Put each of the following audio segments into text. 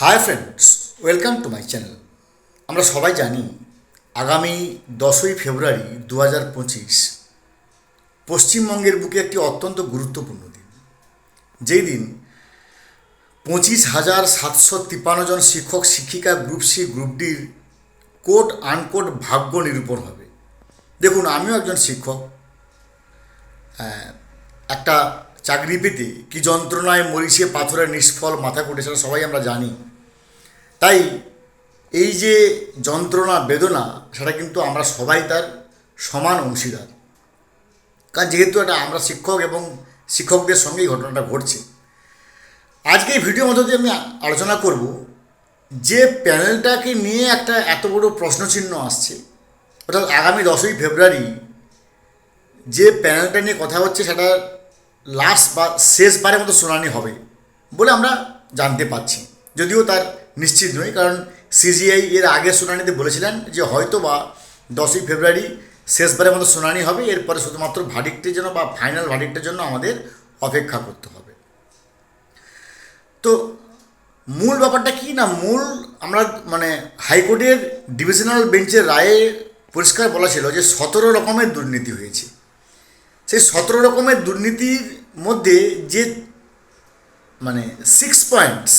Hi friends welcome to my channel আমরা সবাই জানি আগামী দশই ফেব্রুয়ারি দু হাজার পঁচিশ পশ্চিমবঙ্গের বুকে একটি অত্যন্ত গুরুত্বপূর্ণ দিন। যেই দিন পঁচিশ হাজার সাতশো তিপ্পান্ন জন শিক্ষক, শিক্ষিকা গ্রুপ সি, গ্রুপ ডির কোট আনকোট ভাগ্য নিরূপণ হবে। দেখুন, আমিও একজন শিক্ষক। একটা চাকরি পেতে কি যন্ত্রণায় মরিচে পাথরের নিষ্ফল মাথা কুটে সেটা সবাই আমরা জানি। তাই এই যে যন্ত্রণা, বেদনা, সেটা কিন্তু আমরা সবাই তার সমান অংশীদার। কারণ যেহেতু এটা আমরা শিক্ষক এবং শিক্ষকদের সঙ্গেই ঘটনাটা ঘটছে। আজকে এই ভিডিওর মধ্যে দিয়ে আমি আলোচনা করব, যে প্যানেলটাকে নিয়ে একটা এত বড় প্রশ্নচিহ্ন আসছে, অর্থাৎ আগামী দশই ফেব্রুয়ারি যে প্যানেলটা নিয়ে কথা হচ্ছে, সেটা লাস্ট বা শেষবারের মতো শুনানি হবে বলে আমরা জানতে পারছি। যদিও তার নিশ্চিত নই, কারণ সিজিআই এর আগের শুনানিতে বলেছিলেন যে হয়তো বা দশই ফেব্রুয়ারি শেষবারের মতো শুনানি হবে, এরপরে শুধুমাত্র ভার্ডিক্টের জন্য বা ফাইনাল ভার্ডিক্টের জন্য আমাদের অপেক্ষা করতে হবে। তো মূল ব্যাপারটা কি না, মূল আমরা মানে হাইকোর্টের ডিভিশনাল বেঞ্চের রায়ে পরিষ্কার বলা ছিল যে সতেরো রকমের দুর্নীতি হয়েছে। সেই সতেরো রকমের দুর্নীতির মধ্যে যে মানে সিক্স পয়েন্টস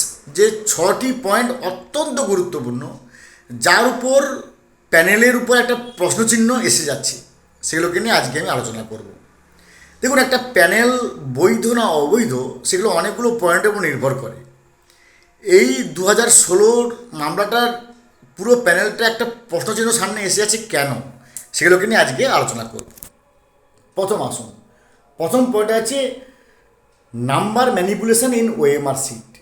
ছটি পয়েন্ট অত্যন্ত গুরুত্বপূর্ণ, যার উপর প্যানেলের উপর একটা প্রশ্নচিহ্ন এসে যাচ্ছে, সেগুলোকে নিয়ে আজকে আমি আলোচনা করব। দেখুন, একটা প্যানেল বৈধ না অবৈধ, সেগুলো অনেকগুলো পয়েন্টের উপর নির্ভর করে। এই দু হাজার ষোলোর মামলাটার পুরো প্যানেলটা একটা প্রশ্নচিহ্ন সামনে এসে যাচ্ছে কেন, সেগুলোকে নিয়ে আজকে আলোচনা করব। প্রথম আসুন, প্রথম পয়েন্ট আছে number manipulation in OMR sheet.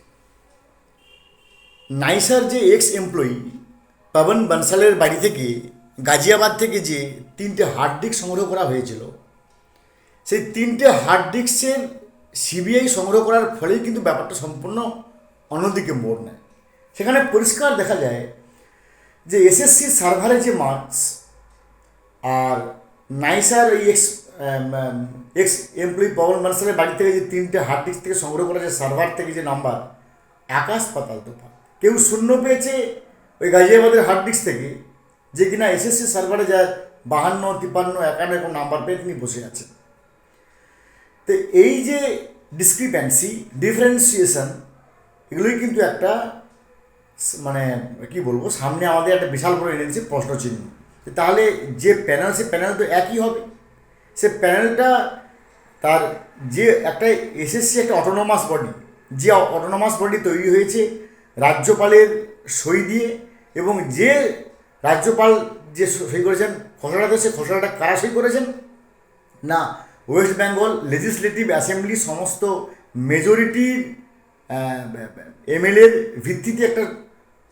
নাইসার যে এক্স এমপ্লয়ি পবন বনসালের বাড়ি থেকে গাজিয়াবাদ থেকে যে তিনটে হার্ড ডিস্ক সংগ্রহ করা হয়েছিল, সেই তিনটে হার্ড ডিস্কের সিবিআই সংগ্রহ করার ফলেই কিন্তু ব্যাপারটা সম্পূর্ণ অন্যদিকে মোড় নেয়। সেখানে পরিষ্কার দেখা যায় যে এসএসসি সার্ভারে যে মার্কস আর নাইসার এই এক্স এক্স এমপ্লয়ি পবন বানসালের বাড়ি থেকে যে তিনটে হার্ড ডিস্ক থেকে সংগ্রহ করা যে সার্ভার থেকে যে নাম্বার আকাশ পাতাল তোফা কেউ শূন্য পেয়েছে ওই গাজিয়াবাদের হার্ড ডিস্ক থেকে, যে কিনা এসএসসি সার্ভারে যার বাহান্ন, তিপ্পান্ন, একান্ন এরকম নাম্বার পেয়ে তিনি বসে আছেন। তো এই যে ডিসক্রিপেন্সি ডিফারেন্সিয়েশন এগুলোই কিন্তু একটা মানে কি বলব, সামনে আমাদের একটা বিশাল বড় এনে দিচ্ছে প্রশ্নচিহ্ন তাহলে যে প্যানেল সে প্যানেল তো একই হবে। সে প্যানেলটা তার যে একটা এসএসসি একটা অটোনোমাস বডি যে অটোনোমাস বডি তৈরি হয়েছে রাজ্যপালের সই দিয়ে এবং যে রাজ্যপাল যে সই করেছেন খসড়াতে সে খসড়াটা কারা সই করেছেন? না, ওয়েস্ট বেঙ্গল লেজিসলেটিভ অ্যাসেম্বলি সমস্ত মেজরিটির এমএলএর ভিত্তিতে একটা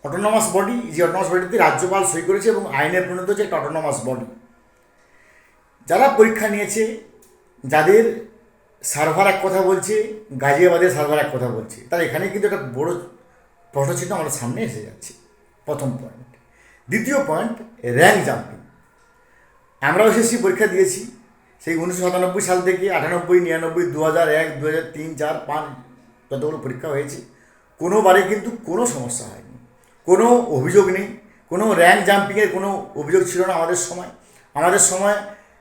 অটোনমাস বডি যে অটোনমাস বডিতে রাজ্যপাল সই করেছে এবং আইনে পরিণত হচ্ছে একটা অটোনমাস বডি যারা পরীক্ষা নিয়েছে, যাদের সার্ভার এক কথা বলছে, গাজিয়াবাদের সার্ভার এক কথা বলছে, তার এখানে কিন্তু একটা বড় প্রশ্নচিহ্ন আমাদের সামনে এসে যাচ্ছে। প্রথম পয়েন্ট দ্বিতীয় পয়েন্ট র্যাঙ্ক জাম্পিং আমরাও এসএসসি পরীক্ষা দিয়েছি। সেই উনিশশো সাতানব্বই সাল থেকে আটানব্বই, নিরানব্বই দু হাজার এক দু হাজার তিন, চার, পাঁচ যতগুলো পরীক্ষা হয়েছে, কোনোবারে কিন্তু কোনো সমস্যা হয়নি। কোনো অভিযোগ নেই। কোনো র্যাঙ্ক জাম্পিংয়ের কোনো অভিযোগ ছিল না আমাদের সময়। আমাদের সময়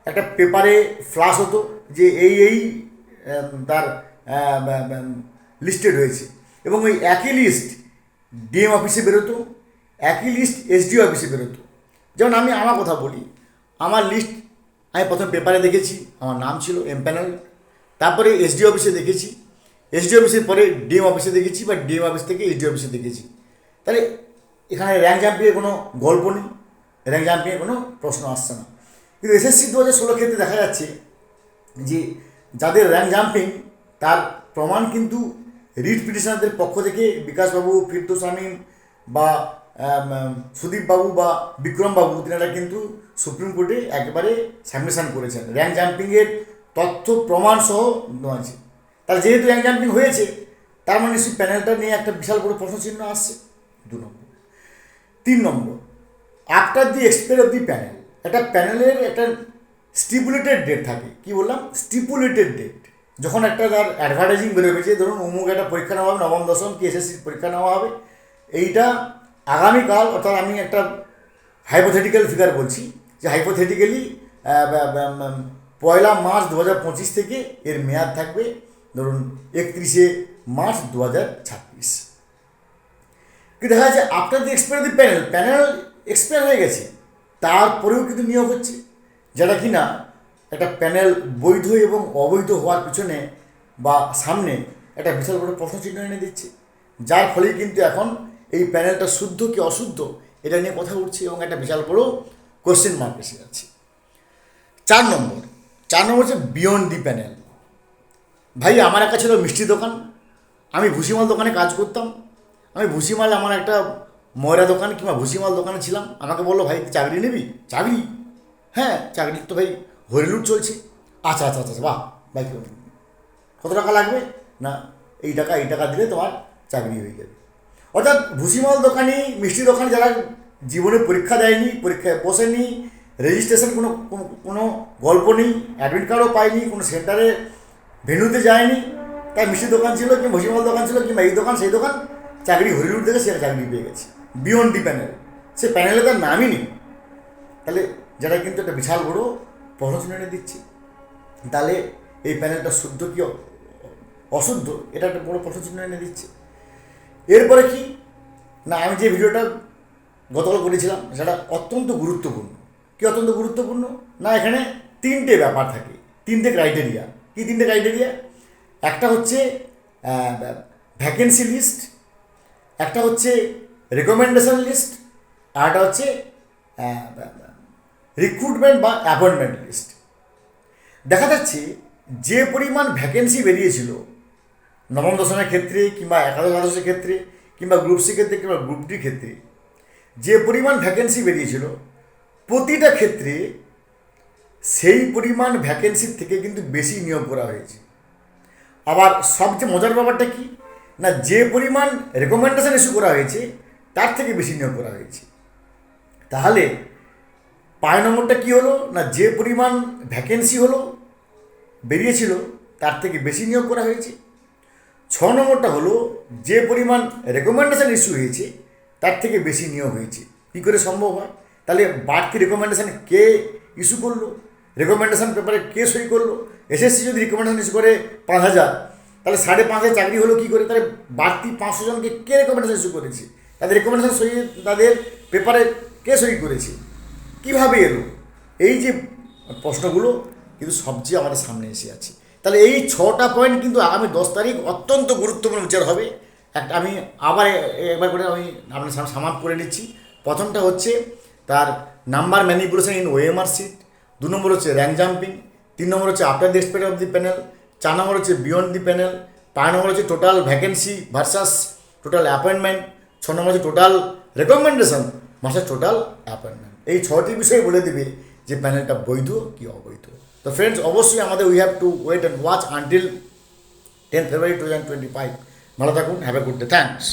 একটা পেপারে ফ্লাশ হতো যে এই এই তার লিস্টেড হয়েছে। এবং ওই একই লিস্ট ডিএম অফিসে বেরোতো, একই লিস্ট এসডিও অফিসে বেরোতো। যেমন আমি আমার কথা বলি, আমার লিস্ট আমি প্রথম পেপারে দেখেছি, আমার নাম ছিল এম প্যানেল তারপরে এসডি অফিসে দেখেছি এসডি অফিসের পরে ডিএম অফিসে দেখেছি, বা ডিএম অফিস থেকে এসডি অফিসে দেখেছি। তাহলে এখানে র্যাঙ্ক জাম্পিংয়ের কোনো গল্প নেই র্যাঙ্ক জাম্পিংয়ের কোনো প্রশ্ন আসছে না। কিন্তু এসএসসি দু হাজার ষোলো ক্ষেত্রে দেখা যাচ্ছে যে, যাদের র্যাঙ্ক জাম্পিং তার প্রমাণ কিন্তু রিট পিটিশনারদের পক্ষ থেকে বিকাশবাবু, ফিরদোস আমিন বা সুদীপবাবু বা বিক্রমবাবু তিনারা কিন্তু সুপ্রিম কোর্টে একেবারে সাবমিশন করেছেন। র্যাঙ্ক জাম্পিংয়ের তথ্য, প্রমাণ সহ আছে তার যেহেতু র্যাঙ্ক জাম্পিং হয়েছে, তার মানে সেই প্যানেলটা নিয়ে একটা বিশাল বড় প্রশ্নচিহ্ন আসছে। দু নম্বর। তিন নম্বর। After the expire of the panel. একটা প্যানেলের একটা স্টিপুলেটেড ডেট থাকে। কি বললাম? Stipulated date. যখন একটা তার অ্যাডভার্টাইজিং বেরোবে যে ধরুন অমুক একটা পরীক্ষা নেওয়া হবে, নবম, দশম কি এসএসসির পরীক্ষা নেওয়া হবে, এইটা আগামীকাল, অর্থাৎ আমি একটা হাইপোথেটিক্যাল ফিগার বলছি, যে হাইপোথেটিক্যালি পয়লা মার্চ দু হাজার পঁচিশ থেকে এর মেয়াদ থাকবে, ধরুন একত্রিশে মার্চ দু হাজার ছাব্বিশ। কি দেখা যাচ্ছে after the expire the panel panel expire হয়ে গেছে, তারপরেও কিন্তু নিয়োগ হচ্ছে, যেটা কি না একটা প্যানেল বৈধ এবং অবৈধ হওয়ার পিছনে বা সামনে একটা বিশাল বড় প্রশ্নচিহ্ন এনে দিচ্ছে। যার ফলে কিন্তু এখন এই প্যানেলটা শুদ্ধ কি অশুদ্ধ এটা নিয়ে কথা উঠছে এবং একটা বিশাল বড় কোশ্চেন মার্ক এসে যাচ্ছে। চার নম্বর চার নম্বর হচ্ছে বিয়ন্ড দি প্যানেল ভাই, আমার একটা ছিল মিষ্টি দোকান। আমি ভুসিমাল দোকানে কাজ করতাম। আমি ভুসিমাল আমার একটা ময়রা দোকান কিংবা ভুসিমাল দোকানে ছিলাম। আমাকে বলল, ভাই চাকরি নিবি? চাকরি? হ্যাঁ চাকরি তো ভাই হরিলুট চলছে। আচ্ছা আচ্ছা আচ্ছা বাহ ভাই কত টাকা লাগবে? না, এই টাকা এই টাকা দিলে তোমার চাকরি হয়ে যাবে। অর্থাৎ ভুসিমাল দোকানি, মিষ্টি দোকানে যারা জীবনে পরীক্ষা দেয়নি, পরীক্ষায় বসেনি রেজিস্ট্রেশন কোনো, কোনো- গল্প নেই অ্যাডমিট কার্ডও পায়নি, কোনো সেন্টারে ভেন্যুতে যায়নি, তাই মিষ্টি দোকান ছিল কিংবা ভুসিমাল দোকান ছিল কিংবা এই দোকান, সেই দোকান চাকরি হরিলুট থেকে সে চাকরি পেয়ে গেছে। বিয়ন্ড দি প্যানেল সে প্যানেলে তার নামই নেই। তাহলে যেটা কিন্তু একটা বিশাল বড় প্রশ্ন এনে দিচ্ছে। তাহলে এই প্যানেলটা শুদ্ধ কি অশুদ্ধ? এটা একটা বড় প্রশ্নচিহ্ন এনে দিচ্ছে। এরপরে কি? না, আমি যে ভিডিওটা গতকাল করেছিলাম, সেটা অত্যন্ত গুরুত্বপূর্ণ। কি অত্যন্ত গুরুত্বপূর্ণ? না, এখানে তিনটে ব্যাপার থাকে। তিনটে ক্রাইটেরিয়া কি তিনটে ক্রাইটেরিয়া একটা হচ্ছে ভ্যাকেন্সি লিস্ট একটা হচ্ছে রেকমেন্ডেশন লিস্ট আর একটা হচ্ছে রিক্রুটমেন্ট বা অ্যাপয়েন্টমেন্ট লিস্ট দেখা যাচ্ছে যে পরিমাণ ভ্যাকেন্সি বেরিয়েছিল, নবম দশমের ক্ষেত্রে কিংবা একাদশ দ্বাদশের ক্ষেত্রে কিংবা গ্রুপ সি ক্ষেত্রে কিংবা গ্রুপ ডির ক্ষেত্রে যে পরিমাণ ভ্যাকেন্সি বেরিয়েছিল, প্রতিটা ক্ষেত্রে সেই পরিমাণ ভ্যাকেন্সির থেকে কিন্তু বেশি নিয়োগ করা হয়েছে। আবার সবচেয়ে মজার ব্যাপারটা কি? না, যে পরিমাণ রেকমেন্ডেশন ইস্যু করা হয়েছে, তার থেকে বেশি নিয়োগ করা হয়েছে। তাহলে পাঁচ নম্বরটা কী হলো? না যে পরিমাণ ভ্যাকেন্সি হলো, বেরিয়েছিল, তার থেকে বেশি নিয়োগ করা হয়েছে। ছ নম্বরটা হলো, যে পরিমাণ রেকমেন্ডেশান ইস্যু হয়েছে, তার থেকে বেশি নিয়োগ হয়েছে। কী করে সম্ভব হয়? তাহলে বাড়তি রেকমেন্ডেশান কে ইস্যু করল? রেকমেন্ডেশন পেপারে কে সই করল? এসএসসি যদি রেকমেন্ডেশন ইস্যু করে পাঁচ হাজার, তাহলে সাড়ে পাঁচ হাজার চাকরি হলো কী করে? তাহলে বাড়তি পাঁচশো জনকে কে রেকমেন্ডেশন ইস্যু করেছে? তাদের রেকমেন্ডেশন সই, তাদের পেপারে কে সই করেছে? কীভাবে এলো? এই যে প্রশ্নগুলো কিন্তু সবচেয়ে আমাদের সামনে এসে আছে। তাহলে এই ছটা পয়েন্ট কিন্তু আগামী দশ তারিখ অত্যন্ত গুরুত্বপূর্ণ বিচার হবে। একটা আমি আবার একবার করে আমি আপনার সামনে সামাপ করে নিচ্ছি। প্রথমটা হচ্ছে তার number manipulation in OMR sheet দু নম্বর হচ্ছে র্যাঙ্ক জাম্পিং তিন নম্বর হচ্ছে after the expect of the panel চার নম্বর হচ্ছে বিয়ন্ড দি প্যানেল পাঁচ নম্বর হচ্ছে total vacancy versus total appointment ছ নম্বর হচ্ছে total recommendation versus total appointment এই ছটি বিষয় বলে দেবে যে প্যানেলটা বৈধ কি অবৈধ। তো ফ্রেন্ডস অবশ্যই আমাদের we have to wait and watch until ten February two thousand twenty five ভালো থাকুন have a good day thanks